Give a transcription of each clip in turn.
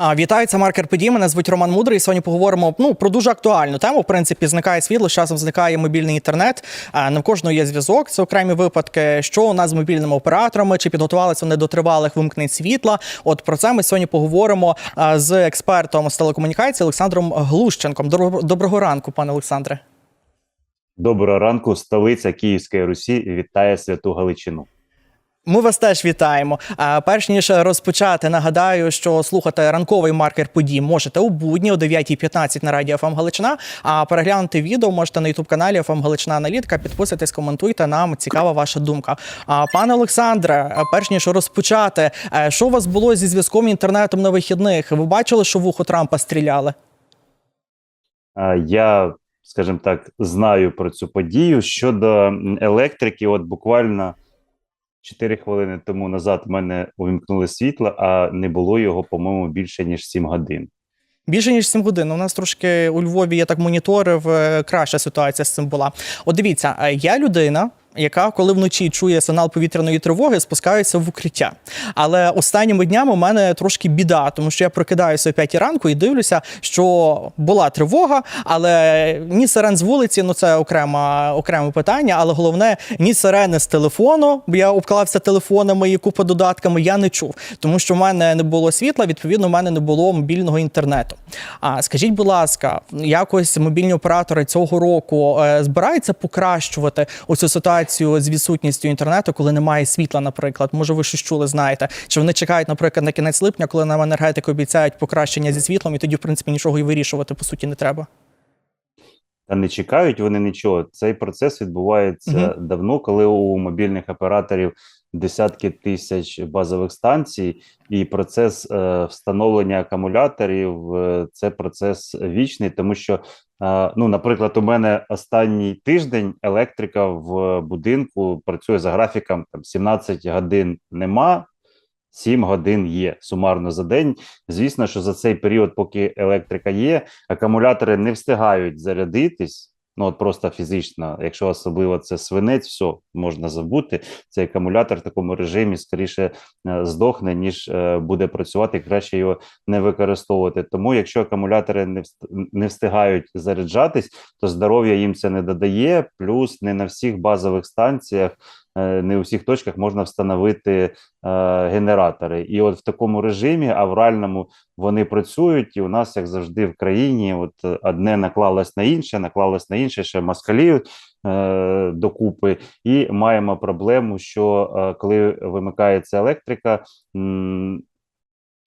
Вітаю, це Маркер Подій. Мене звуть Роман Мудрий. Сьогодні поговоримо ну про дуже актуальну тему. В принципі, зникає світло, з часом зникає мобільний інтернет. Не в кожного є зв'язок. Це окремі випадки. Що у нас з мобільними операторами? Чи підготувалися вони до тривалих вимкнень світла? От про це ми сьогодні поговоримо з експертом з телекомунікації Олександром Глущенком. Добро- Доброго ранку, пане Олександре. Доброго ранку, столиця Київської Русі вітає святу Галичину. Ми вас теж вітаємо. А перш ніж розпочати, нагадаю, що слухати ранковий маркер подій можете у будні о 9.15 на радіо ФМ Галичина. А переглянути відео можете на ютуб каналі ФМ Галичина Аналітика. Підписуйтесь, коментуйте. Нам цікава ваша думка. А пане Олександре, перш ніж розпочати, що у вас було зі зв'язком інтернетом на вихідних? Ви бачили, що в ухо Трампа стріляли? Я, скажімо так, знаю про цю подію. Щодо електрики, от буквально 4 хвилини тому назад в мене увімкнули світло, а не було його, по-моєму, більше ніж 7 годин. Більше ніж 7 годин. У нас трошки у Львові я так моніторив. е, Краща ситуація з цим була. От дивіться, е, я людина. Яка, коли вночі чує сигнал повітряної тривоги, спускається в укриття. Але останніми днями у мене трошки біда, тому що я прокидаюся о 5 ранку і дивлюся, що була тривога, але ні сирен з вулиці, ну це окрема, окреме питання. Але головне, ні сирени з телефону, бо я обклався телефонами і купа додатками, я не чув, тому що в мене не було світла, відповідно, в мене не було мобільного інтернету. А скажіть, будь ласка, якось мобільні оператори цього року е, збираються покращувати оцю ситуацію з відсутністю інтернету, коли немає світла, наприклад? Може, ви щось чули, знаєте? Чи вони чекають, наприклад, на кінець липня, коли нам енергетики обіцяють покращення зі світлом, і тоді, в принципі, нічого і вирішувати по суті не треба? Та не чекають вони нічого. Цей процес відбувається давно, коли у мобільних операторів десятки тисяч базових станцій, і процес е, встановлення акумуляторів е, це процес вічний, тому що, ну, наприклад, у мене останній тиждень електрика в будинку працює за графіком там 17 годин нема. 7 годин є сумарно за день. Звісно, що за цей період, поки електрика є, акумулятори не встигають зарядитись. Ну, от просто фізично, якщо особливо це свинець, все можна забути. Цей акумулятор в такому режимі скоріше е, здохне, ніж е, буде працювати, краще його не використовувати. Тому, якщо акумулятори не вст- не встигають заряджатись, то здоров'я їм це не додає. Плюс не на всіх базових станціях, не у всіх точках можна встановити е, генератори. І от в такому режимі, а в реальному вони працюють, і у нас, як завжди, в країні, от е, одне наклалось на інше, наклалось на інше, ще москалі е, докупи, і маємо проблему, що е, коли вимикається електрика.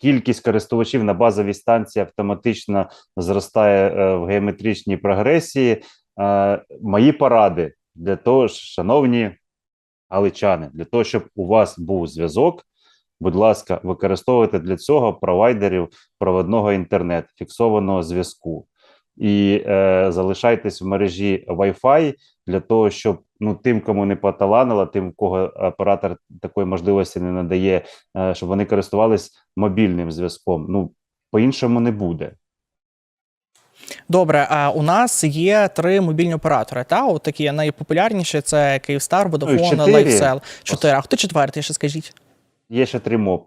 Кількість користувачів на базовій станції автоматично зростає е, в геометричній прогресії. Е, мої поради для того, шановні галичани, для того, щоб у вас був зв'язок, будь ласка, використовуйте для цього провайдерів проводного інтернету, фіксованого зв'язку. І е, залишайтесь в мережі Wi-Fi для того, щоб ну тим, кому не поталанило, тим, кого оператор такої можливості не надає, е, щоб вони користувались мобільним зв'язком. Ну по-іншому не буде. Добре, а у нас є три мобільні оператори. Та от такі найпопулярніші це Київстар, Vodafone, чотири. LifeCell. Чотири. А хто четвертий? Ще скажіть? Є ще три МОП.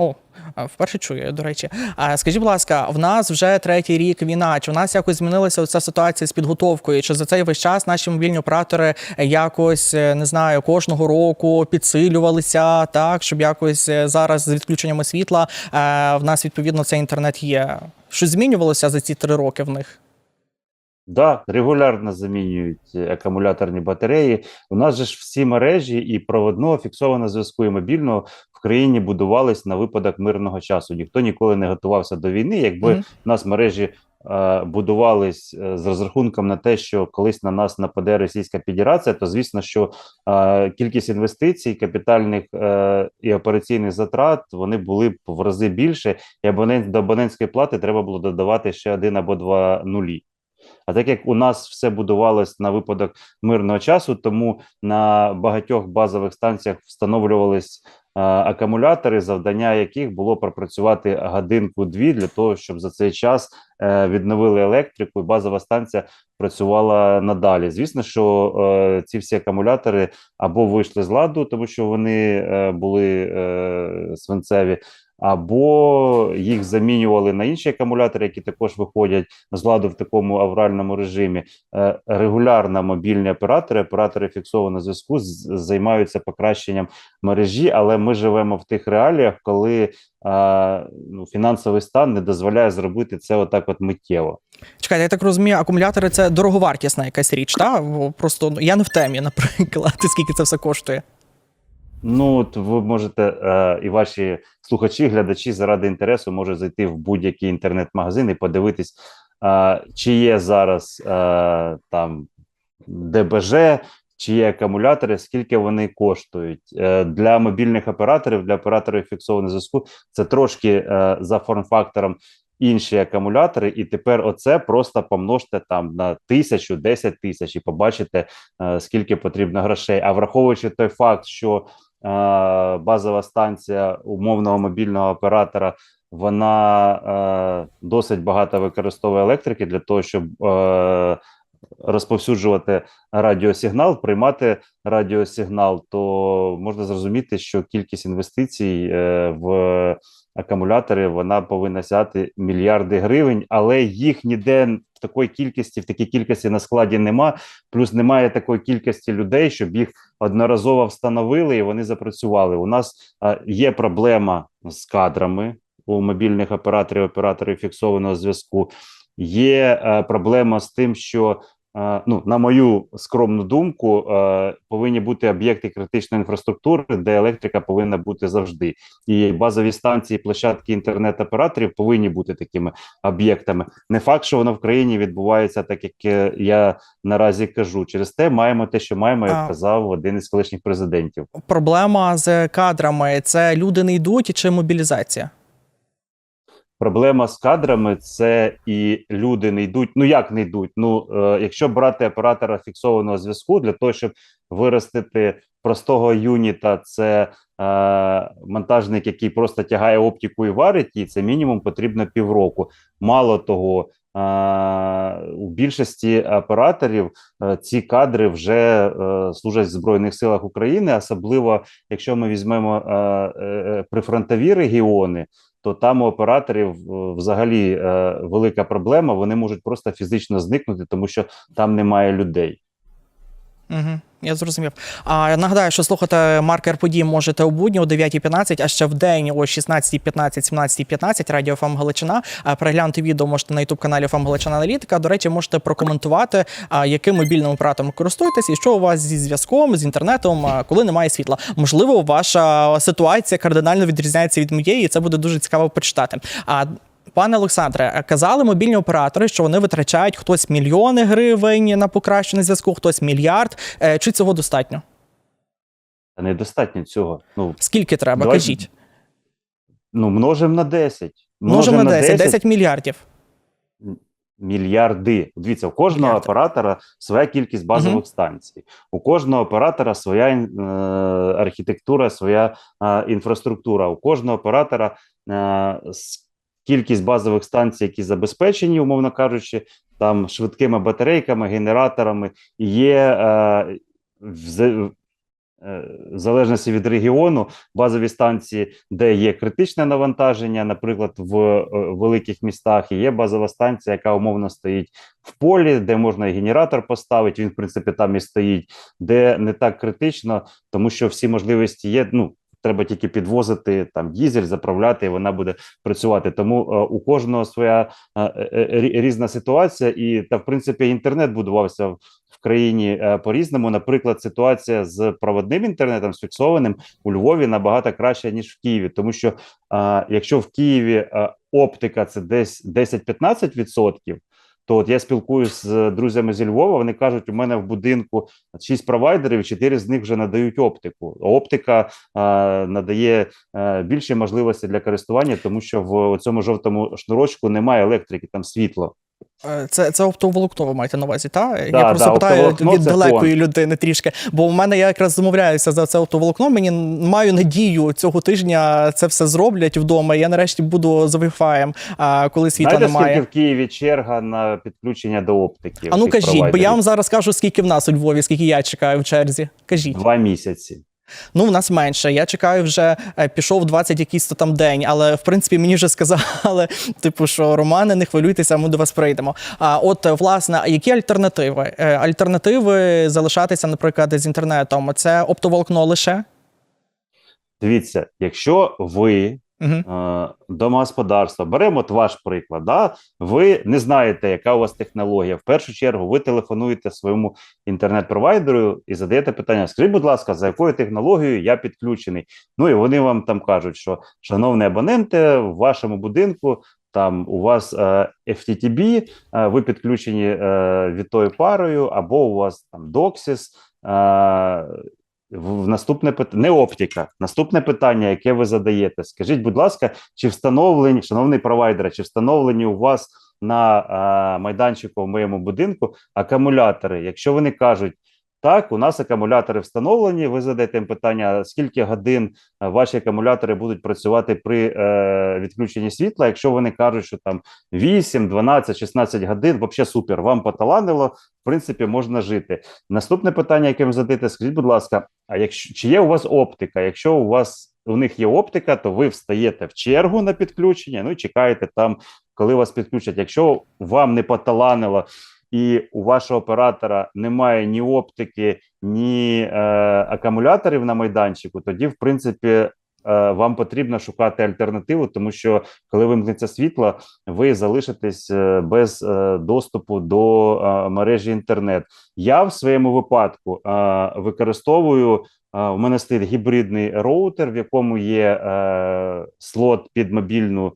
О, вперше чую, до речі. А скажіть, будь ласка, в нас вже третій рік війна. Чи в нас якось змінилася ця ситуація з підготовкою? Чи за цей весь час наші мобільні оператори якось е, не знаю кожного року підсилювалися так, щоб якось е, зараз з відключеннями світла е, в нас відповідно цей інтернет є? Щось змінювалося за ці три роки в них? Да, регулярно замінюють акумуляторні батареї. У нас же ж всі мережі і проводного фіксованого зв'язку і мобільного в країні будувались на випадок мирного часу. Ніхто ніколи не готувався до війни. Якби Мгм. у нас мережі будувались е, з розрахунком на те, що колись на нас нападе Російська Федерація, то звісно, що е, кількість інвестицій, капітальних е, і операційних затрат вони були б в рази більше, і абонент до абонентської плати треба було додавати ще один або два нулі. А так як у нас все будувалось на випадок мирного часу, тому на багатьох базових станціях встановлювались е, акумулятори, завдання яких було пропрацювати годинку-дві для того, щоб за цей час е, відновили електрику, і базова станція працювала надалі. Звісно, що е, ці всі акумулятори або вийшли з ладу, тому що вони е, були е, свинцеві, або їх замінювали на інші акумулятори, які також виходять з ладу в такому авральному режимі. Е, Регулярно мобільні оператори, оператори фіксованого зв'язку займаються покращенням мережі, але ми живемо в тих реаліях, коли ну, фінансовий стан не дозволяє зробити це отак, от миттєво. Чекайте, я так розумію, акумулятори це дороговартісна якась річ, та? Просто ну, я не в темі, наприклад, скільки це все коштує. Ну, от ви можете е, і ваші слухачі, глядачі заради інтересу можуть зайти в будь-який інтернет-магазин і подивитись, е, чи є зараз е, там ДБЖ, чи є акумулятори, скільки вони коштують. Е, для мобільних операторів, для операторів фіксованого зв'язку, це трошки е, за форм-фактором інші акумулятори, і тепер оце просто помножте там на тисячу, десять тисяч, і побачите, е, скільки потрібно грошей. А враховуючи той факт, що базова станція умовного мобільного оператора вона е, досить багато використовує електрики для того, щоб е, розповсюджувати радіосигнал, приймати радіосигнал, то можна зрозуміти, що кількість інвестицій е, в акумулятори вона повинна сяти мільярди гривень, але їх ніде в такої кількості, в такій кількості на складі нема. Плюс немає такої кількості людей, щоб їх одноразово встановили і вони запрацювали. У нас є проблема з кадрами у мобільних операторів, операторів фіксованого зв'язку. Є е, проблема з тим, що ну, на мою скромну думку, е, повинні бути об'єкти критичної інфраструктури, де електрика повинна бути завжди. І базові станції, площадки інтернет-операторів повинні бути такими об'єктами. Не факт, що воно в країні відбувається так, як е, я наразі кажу. Через те маємо те, що маємо, як казав один із колишніх президентів. Проблема з кадрами це люди не йдуть чи мобілізація? Проблема з кадрами це і люди не йдуть. Ну як не йдуть? Ну е, якщо брати оператора фіксованого зв'язку для того, щоб виростити простого юніта, це е, монтажник, який просто тягає оптику і варить її, це мінімум потрібно півроку. Мало того, е, у більшості операторів е, ці кадри вже е, служать в збройних силах України, особливо якщо ми візьмемо прифронтові регіони то там у операторів е, взагалі е, велика проблема. Вони можуть просто фізично зникнути, тому що там немає людей. Угу, я зрозумів. А нагадаю, що слухати маркер подій можете у будні о 9.15, а ще в день о 16.15, 17.15 Радіо ФМ Галичина. Переглянути відео можете на youtube каналі ФМ Галичина Аналітика. До речі, можете прокоментувати, яким мобільним оператором користуєтесь і що у вас зі зв'язком, з інтернетом, коли немає світла. Можливо, ваша ситуація кардинально відрізняється від моєї, і це буде дуже цікаво почитати. А Пане Олександре, казали мобільні оператори, що вони витрачають хтось мільйони гривень на покращений зв'язку, хтось мільярд. Е, Чи цього достатньо? Та недостатньо цього. Ну, Скільки треба? Давай- Кажіть. ну множимо на 10. Множимо на 10, 10 мільярдів. мільярди. Дивіться, у кожного Мільярди. оператора своя кількість базових Мгм. станцій. У кожного оператора своя е, архітектура, своя е, інфраструктура. У кожного оператора е, кількість базових станцій, які забезпечені, умовно кажучи, там швидкими батарейками, генераторами, є е, в, е, в залежності від регіону базові станції, де є критичне навантаження, наприклад, в е, великих містах, і є базова станція, яка умовно стоїть в полі, де можна і генератор поставити. Він, в принципі, там і стоїть, де не так критично, тому що всі можливості є. Ну треба тільки підвозити там дізель, заправляти, і вона буде працювати. Тому е, у кожного своя е, е, різна ситуація, і та в принципі інтернет будувався в в країні е, по-різному. Наприклад, ситуація з проводним інтернетом з фіксованим у Львові набагато краще ніж в Києві, тому що е, якщо в Києві е, оптика це десь 10-15%, то от я спілкуюся з друзями зі Львова. Вони кажуть, у мене в будинку шість провайдерів, чотири з них вже надають оптику. Оптика а, надає а, більше можливості для користування, тому що в цьому жовтому шнурочку немає електрики, там світло. Е, Це, це оптоволокно ви маєте на увазі, так? Да, я да, просто питаю від далекої фон. людини трішки. Бо в мене я якраз замовляюся за це оптоволокно. Мені маю надію, цього тижня це все зроблять вдома. Я нарешті буду з Wi-Fi, коли світла Знаєте, немає. скільки в Києві черга на підключення до оптики? А ну кажіть, бо я вам зараз кажу, скільки в нас у Львові, скільки я чекаю в черзі. Кажіть. два місяці. Ну, в нас менше. Я чекаю вже е, пішов 20 якийсь то там день, але в принципі мені вже сказали, типу, що Романе, не хвилюйтеся, ми до вас прийдемо. А от е, власне, які альтернативи? Е, Альтернативи залишатися, наприклад, з інтернетом. Це оптоволокно лише. Дивіться, якщо ви Угу. домогосподарство, беремо от ваш приклад, да? ви не знаєте, яка у вас технологія. В першу чергу ви телефонуєте своєму інтернет-провайдеру і задаєте питання: скажіть, будь ласка, за якою технологією я підключений? Ну і вони вам там кажуть, що шановні абоненти, в вашому будинку. Там у вас е, FTTB, е, ви підключені е, вітою парою, або у вас там е, в наступне питання не оптика. Наступне питання, яке ви задаєте, скажіть, будь ласка, чи встановлені, шановний провайдер, чи встановлені у вас на а, майданчику в моєму будинку акумулятори? Якщо вони кажуть, так, у нас акумулятори встановлені. Ви задаєте їм питання, скільки годин е, ваші акумулятори будуть працювати при е, відключенні світла. Якщо вони кажуть, що там 8, 12, 16 годин, взагалі супер, вам поталанило, в принципі, можна жити. Наступне питання, яке ви задаєте, скажіть, будь ласка, а якщо чи є у вас оптика? Якщо у вас у них є оптика, то ви встаєте в чергу на підключення, ну і чекаєте там, коли вас підключать. Якщо вам не поталанило і у вашого оператора немає ні оптики, ні е, акумуляторів на майданчику, тоді, в принципі, е, вам потрібно шукати альтернативу, тому що коли вимкнеться світло, ви залишитесь е, без е, доступу до мережі інтернет. Я в своєму випадку використовую. У мене стоїть гібридний роутер, в якому є е, слот під мобільну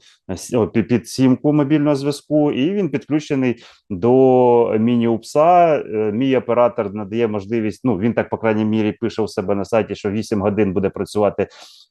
е, під, сімку мобільного зв'язку, і він підключений до міні-упса. Е, Мій оператор надає можливість. Ну він так, по крайній мірі, пише у себе на сайті, що 8 годин буде працювати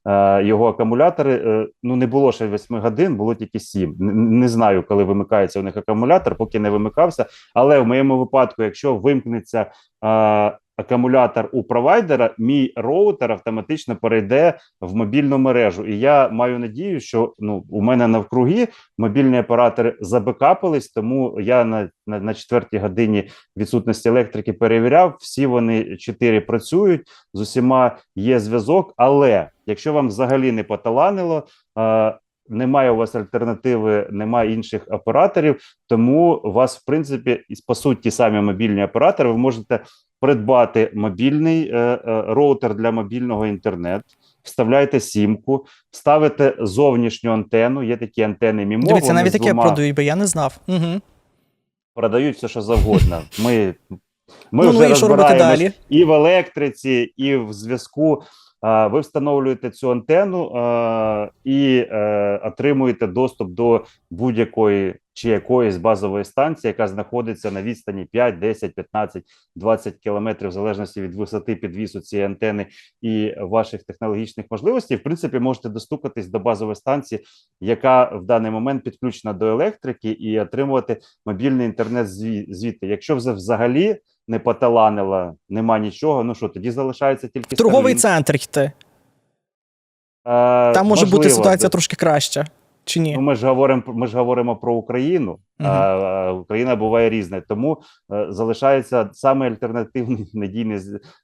е, його акумулятори. Е, ну не було ще 8 годин, було тільки 7. Н- Не знаю, коли вимикається у них акумулятор, поки не вимикався. Але в моєму випадку, якщо вимкнеться е, акумулятор у провайдера, мій роутер автоматично перейде в мобільну мережу. І я маю надію, що ну у мене навкруги мобільні оператори забекапились, тому я на, на, на четвертій годині відсутності електрики перевіряв. Всі вони чотири працюють з усіма є зв'язок. Але якщо вам взагалі не поталанило, е, немає у вас альтернативи, немає інших операторів, тому у вас, в принципі, і по суті, самі мобільні оператори, ви можете придбати мобільний е, е, роутер для мобільного інтернету. Вставляєте сімку, ставите зовнішню антенну. Є такі антени мімо. Дивіться, навіть таке продають, бо я не знав. Угу. продають все, що завгодно. Ми, ми Ну, вже ну і розбираємось далі? і в електриці, і в зв'язку. Ви встановлюєте цю антенну і е, отримуєте доступ до будь-якої чи якоїсь базової станції, яка знаходиться на відстані 5, 10, 15, 20 кілометрів, в залежності від висоти підвісу цієї антени і ваших технологічних можливостей. В принципі, можете достукатись до базової станції, яка в даний момент підключена до електрики, і отримувати мобільний інтернет зві- звідти. Якщо взагалі не поталанила, нема нічого. Ну що тоді залишається тільки Торговий центр йти. Е, Там може бути ситуація трошки краща. Чи ні? Ну, ми ж говоримо ми ж говоримо про Україну. А Україна буває різна, тому е, залишається саме альтернативний надійний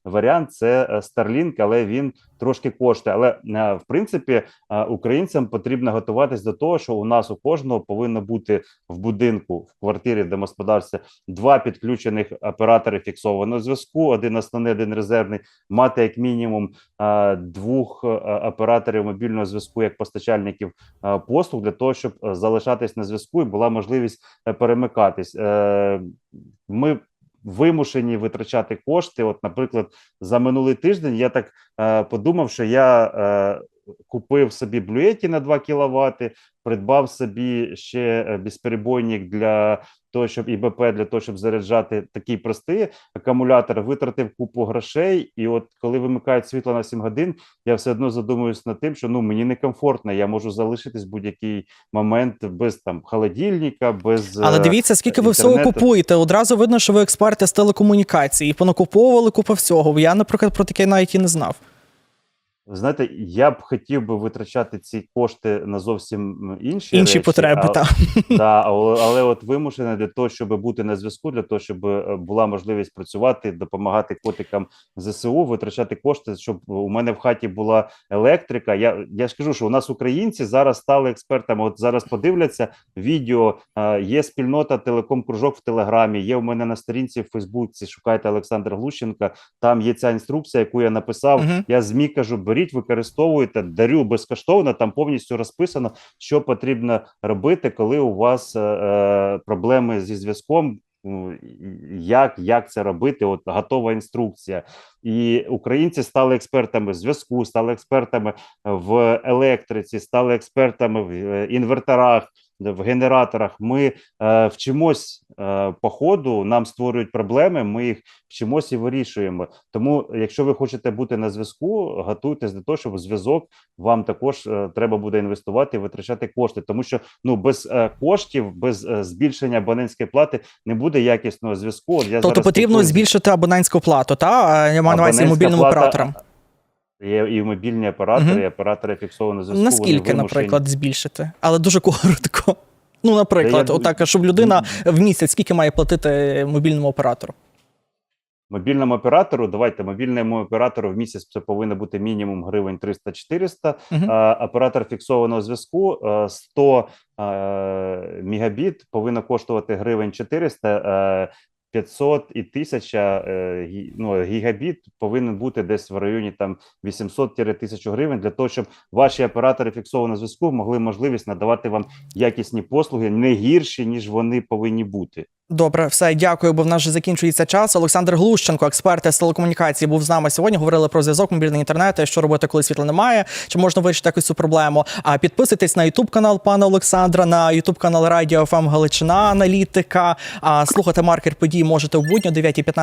варіант це е, Starlink, але він трошки коштує. Але е, в принципі е, українцям потрібно готуватись до того, що у нас у кожного повинно бути в будинку, в квартирі, в домогосподарстві два підключених оператори фіксованого зв'язку, один основний, один резервний, мати як мінімум е, двох е, операторів мобільного зв'язку як постачальників е, послуг для того, щоб е, залишатись на зв'язку і була можливість е, перемикатись. Е, Ми вимушені витрачати кошти. От, наприклад, за минулий тиждень я так е, подумав, що я е, купив собі блюеті на 2 кВт, придбав собі ще е, безперебойник для того, щоб ІБП, для того, щоб заряджати такий простий акумулятор, витратив купу грошей. І от коли вимикають світло на 7 годин, я все одно задумуюсь над тим, що ну мені некомфортно, я можу залишитись в будь-який момент без там холодильника, без Але е, дивіться, скільки ви всього купуєте. Одразу видно, що ви експерти з телекомунікацій і понакуповували купу всього. Я, наприклад, про таке навіть і не знав. Знаєте, я б хотів би витрачати ці кошти на зовсім інші Інші речі, потреби, а-. Да, але, але от вимушений для того, щоб бути на зв'язку, для того, щоб е, була можливість працювати, допомагати котикам ЗСУ, витрачати кошти, щоб у мене в хаті була електрика. Я, я ж кажу, що у нас українці зараз стали експертами. От зараз подивляться відео. е, Є спільнота телеком кружок в Телеграмі. Є у мене на сторінці в Фейсбуці. Шукайте Олександр Глущенка. Там є ця інструкція, яку я написав. Мгм. Я змі кажу, беріть, використовуйте, дарю безкоштовно. Там повністю розписано, що потрібно робити, коли у вас е, е, проблеми зі зв'язком. ну, Як, як це робити? От готова інструкція, і українці стали експертами зв'язку, стали експертами в електриці, стали експертами в е, інверторах, в генераторах. Ми е, вчимось е, по ходу, нам створюють проблеми. Ми їх вчимось і вирішуємо. Тому, якщо ви хочете бути на зв'язку, готуйтесь до того, щоб зв'язок вам також е, треба буде інвестувати і витрачати кошти, тому що ну без е, коштів, без е, збільшення абонентської плати не буде якісного зв'язку. Я Тобто потрібно збільшити абонентську плату, та я маю на увазі мобільним плата, операторам. Є і мобільні оператори, Мгм. і оператори фіксованого зв'язку. Наскільки, наприклад, збільшити, але дуже коротко. Ну, наприклад, я- отак, щоб людина в місяць скільки має платити мобільному оператору? Мобільному оператору, давайте мобільному оператору в місяць це повинно бути мінімум гривень 300-400. Мгм. А, оператор фіксованого зв'язку е, 100 е, мегабіт повинно коштувати гривень 400. е, 500 і 1000 е, ну, гігабіт повинен бути десь в районі там 800-1000 гривень для того, щоб ваші оператори фіксованого зв'язку могли можливість надавати вам якісні послуги не гірші ніж вони повинні бути. Добре, все, дякую, бо в нас вже закінчується час. Олександр Глущенко, експерт з телекомунікації, був з нами сьогодні. Говорили про зв'язок, мобільний інтернет, що робити, коли світла немає, чи можна вирішити якусь цю проблему. А підписуйтесь на Ютуб канал пана Олександра, на Ютуб канал Радіо ФМ Галичина Аналітика. А слухати маркер подій можете в будні о 9.15,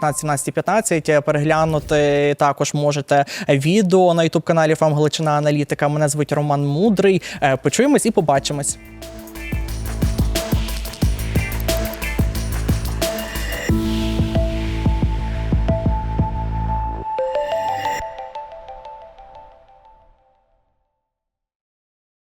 16.15, 17.15. Переглянути також можете відео на Ютуб каналі ФМ Галичина Аналітика. Мене звуть Роман Мудрий. Е, Почуємось і побачимось.